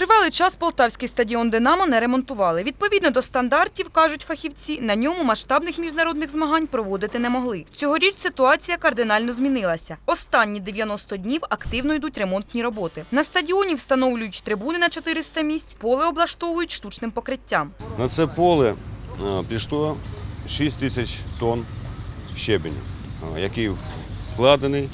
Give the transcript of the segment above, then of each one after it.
Тривалий час полтавський стадіон Динамо не ремонтували. Відповідно до стандартів, кажуть фахівці, на ньому масштабних міжнародних змагань проводити не могли. Цьогоріч ситуація кардинально змінилася. Останні 90 днів активно йдуть ремонтні роботи. На стадіоні встановлюють трибуни на 400 місць, поле облаштовують штучним покриттям. На це поле е, пішло 6 тисяч тонн щебеню, е, який вкладений.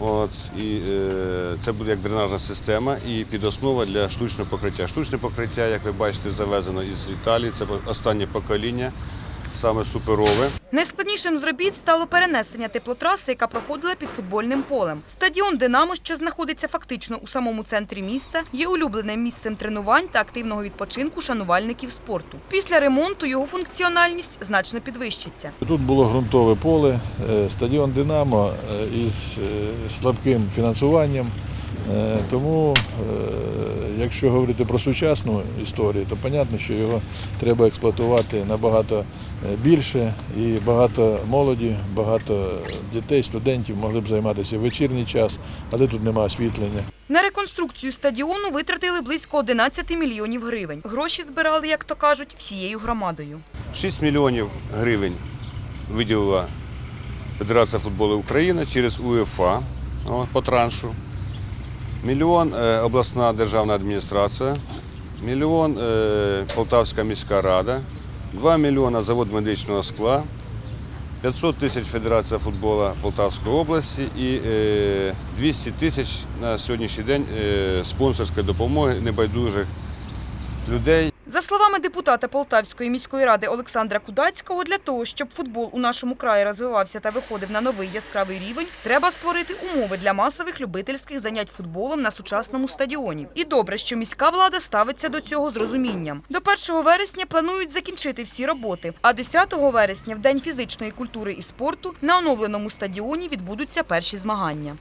От, і е, це буде як дренажна система і підоснова для штучного покриття. Штучне покриття, як ви бачите, завезено із Італії. Це останнє покоління, саме суперове. Найскладнішим з робіт стало перенесення теплотраси, яка проходила під футбольним полем. Стадіон Динамо, що знаходиться фактично у самому центрі міста, є улюбленим місцем тренувань та активного відпочинку шанувальників спорту. Після ремонту його функціональність значно підвищиться. Тут було ґрунтове поле, е, стадіон Динамо е, із е, слабким фінансуванням. Тому, якщо говорити про сучасну історію, то зрозуміло, що його треба експлуатувати набагато е, більше і багато молоді, багато дітей, студентів могли б займатися в вечірній час, але тут немає освітлення. На реконструкцію стадіону витратили близько 11 мільйонів гривень. Гроші збирали, як то кажуть, всією громадою. 6 мільйонів гривень виділила Федерація футболу України через УЄФА по траншу. Мільйон е, обласна державна адміністрація, мільйон е, Полтавська міська рада, 2 мільйона завод медичного скла, 500 тисяч Федерація футболу Полтавської області і е, 200 тисяч на сьогоднішній день е, спонсорської допомоги небайдужих людей. За словами депутата Полтавської міської ради Олександра Кудацького, для того, щоб футбол у нашому краї розвивався та виходив на новий яскравий рівень, треба створити умови для масових любительських занять футболом на сучасному стадіоні. І добре, що міська влада ставиться до цього з розумінням. До 1 вересня планують закінчити всі роботи, а 10 вересня, в День фізичної культури і спорту, на оновленому стадіоні відбудуться перші змагання.